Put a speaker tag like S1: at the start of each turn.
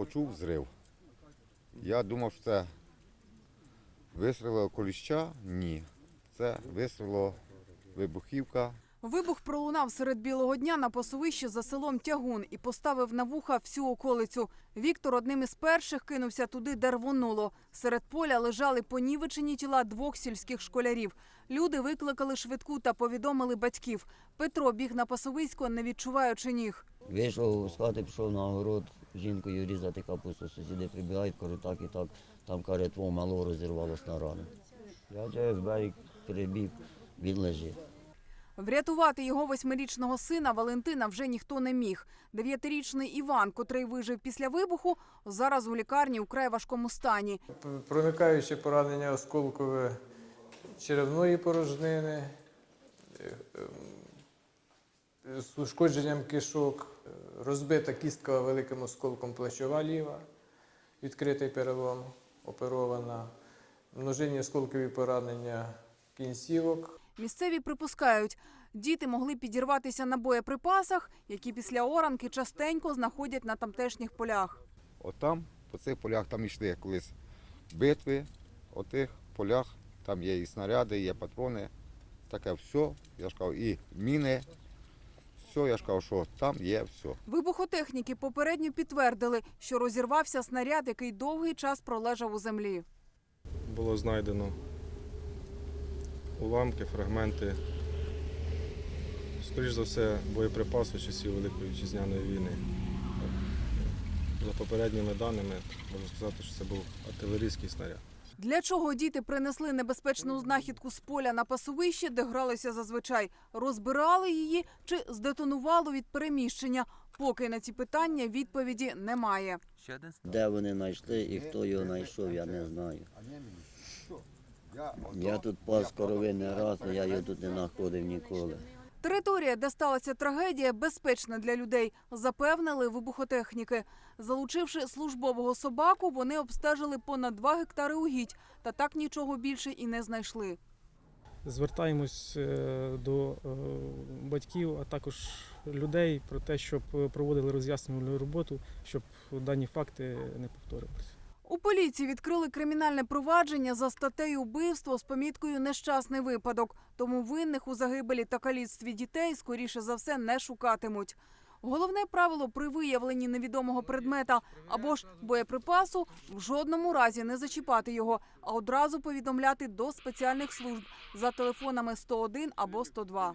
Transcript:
S1: почув зрив. Я думав, що це вистрілило коліща. Ні. Це вистрілило вибухівка.
S2: Вибух пролунав серед білого дня на пасовищі за селом Тягун і поставив на вуха всю околицю. Віктор одним із перших кинувся туди, де рвонуло. Серед поля лежали понівечені тіла двох сільських школярів. Люди викликали швидку та повідомили батьків. Петро біг на пасовисько, не відчуваючи ніг.
S3: Вийшов з хати, пішов на огород з жінкою різати капусту. Сусіди прибігають, кажуть, так і так. Там каже, твого малого розірвалося на рану. Я через берег перебіг, він лежить.
S2: Врятувати його восьмирічного сина Валентина вже ніхто не міг. Дев'ятирічний Іван, котрий вижив після вибуху, зараз у лікарні у край важкому стані.
S4: проникаюче поранення осколкове черевної порожнини, е, е, з ушкодженням кишок, е, розбита кістка великим осколком плечова ліва, відкритий перелом, оперована, множинні осколкові поранення кінцівок,
S2: Місцеві припускають, діти могли підірватися на боєприпасах, які після оранки частенько знаходять на тамтешніх полях.
S1: Отам, по цих полях, там йшли колись битви, о тих полях, там є і снаряди, є патрони. Таке все, я ж кажу, і міни. Все, я ж кажу, що там є все.
S2: Вибухотехніки попередньо підтвердили, що розірвався снаряд, який довгий час пролежав у землі.
S5: було знайдено уламки, фрагменти, скоріш за все, боєприпаси часів Великої Вітчизняної війни. За попередніми даними, можна сказати, що це був артилерійський снаряд.
S2: Для чого діти принесли небезпечну знахідку з поля на пасовище, де гралися зазвичай? Розбирали її чи здетонувало від переміщення? Поки на ці питання відповіді немає.
S3: Де вони знайшли і хто його знайшов, я не знаю. Я тут пас корови не раз, але я його тут не знаходив ніколи.
S2: Територія, де сталася трагедія, безпечна для людей, запевнили вибухотехніки. Залучивши службового собаку, вони обстежили понад 2 гектари угідь та так нічого більше і не знайшли.
S6: Звертаємось е, до е, батьків, а також людей про те, щоб проводили роз'яснювальну роботу, щоб дані факти не повторювалися.
S2: У поліції відкрили кримінальне провадження за статтею вбивство з поміткою нещасний випадок. Тому винних у загибелі та каліцтві дітей скоріше за все не шукатимуть. Головне правило при виявленні невідомого предмета або ж боєприпасу в жодному разі не зачіпати його, а одразу повідомляти до спеціальних служб за телефонами 101 або 102.